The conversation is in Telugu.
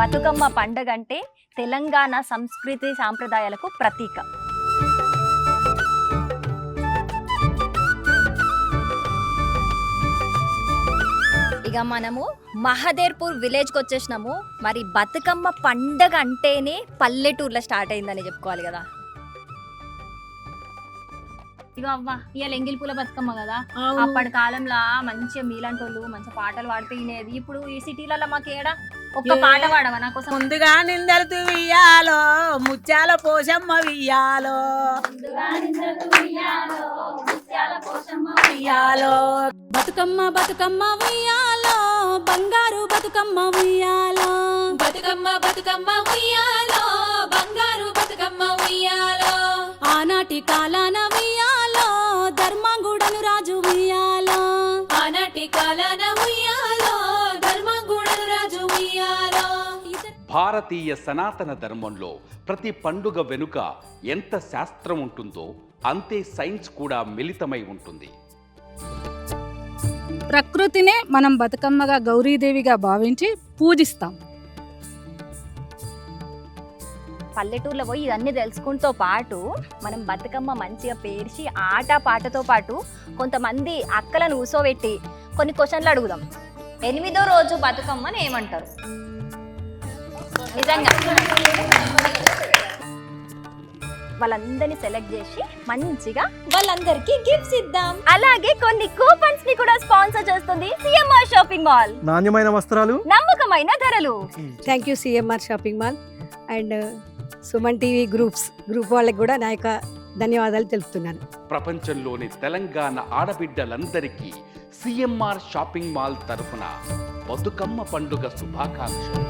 బతుకమ్మ పండగ అంటే తెలంగాణ సంస్కృతి సాంప్రదాయాలకు ప్రతీక. ఇక మనము మహదేర్పూర్ విలేజ్కి వచ్చేసినాము. మరి బతుకమ్మ పండగ అంటేనే పల్లెటూర్లో స్టార్ట్ అయిందని చెప్పుకోవాలి కదా. ఇక అవ్వ ఇవాళ ఎంగిల్ పూల బతుకమ్మ కదా. అప్పటి కాలంలో మంచిగా మీలాంటి వాళ్ళు మంచి పాటలు పాడితే ఇప్పుడు ఈ సిటీలలో మాకు ఏడా ఒక్క పాట పాడవా? నా కోసం. ముందుగా నిందలుతూ వియ్యాలో. ముత్యాల పోషమ్మ వియ్యాలో. వియ్యాలో. బతుకమ్మ బతుకమ్మ ఉయ్యాలో బంగారు బతుకమ్మ ఉయ్యాలో బతుకమ్మ బతుకమ్మ ఉయ్యాలో బంగారు బతుకమ్మ ఉయ్యాలో ఆనాటి కాలాన ఉయ్యాలో ధర్మంగుడను రాజు ఉయ్యాలో ఆనాటి కాలాన భారతీయ సనాతన ధర్మంలో ప్రతి పండుగ వెనుక ఎంత శాస్త్రం ఉంటుందో అంతే సైన్స్ కూడా మిళితమై ఉంటుంది. ప్రకృతినే మనం బతుకమ్మగా గౌరీదేవిగా భావించి పూజిస్తాం. పల్లెటూర్లో పోయి ఇవన్నీ తెలుసుకుంటూ పాటు మనం బతుకమ్మ మంచిగా పేర్చి ఆట పాటతో పాటు కొంతమంది అక్కలను ఊసోబెట్టి కొన్ని క్వశ్చన్లు అడుగుదాం. ఎనిమిదో రోజు బతుకమ్మని ఏమంటారు? నిజంగా. వాళ్ళందరినీ సెలెక్ట్ చేసి మంచిగా వాళ్ళందరికీ గిఫ్ట్స్ ఇద్దాం. అలాగే కొన్ని కూపన్స్ని కూడా స్పాన్సర్ చేస్తుంది సిఎంఆర్ షాపింగ్ మాల్ నాణ్యమైన వస్త్రాలు? నమ్మకమైన ధరలు. Thank you CMR shopping mall and Suman TV groups group వాళ్ళకి కూడా నా యొక్క ధన్యవాదాలు తెలుపుతున్నాను. ప్రపంచంలోని తెలంగాణ ఆడబిడ్డలందరికీ సిఎంఆర్ షాపింగ్ మాల్ తరఫున బతుకమ్మ పండుగ శుభాకాంక్షలు.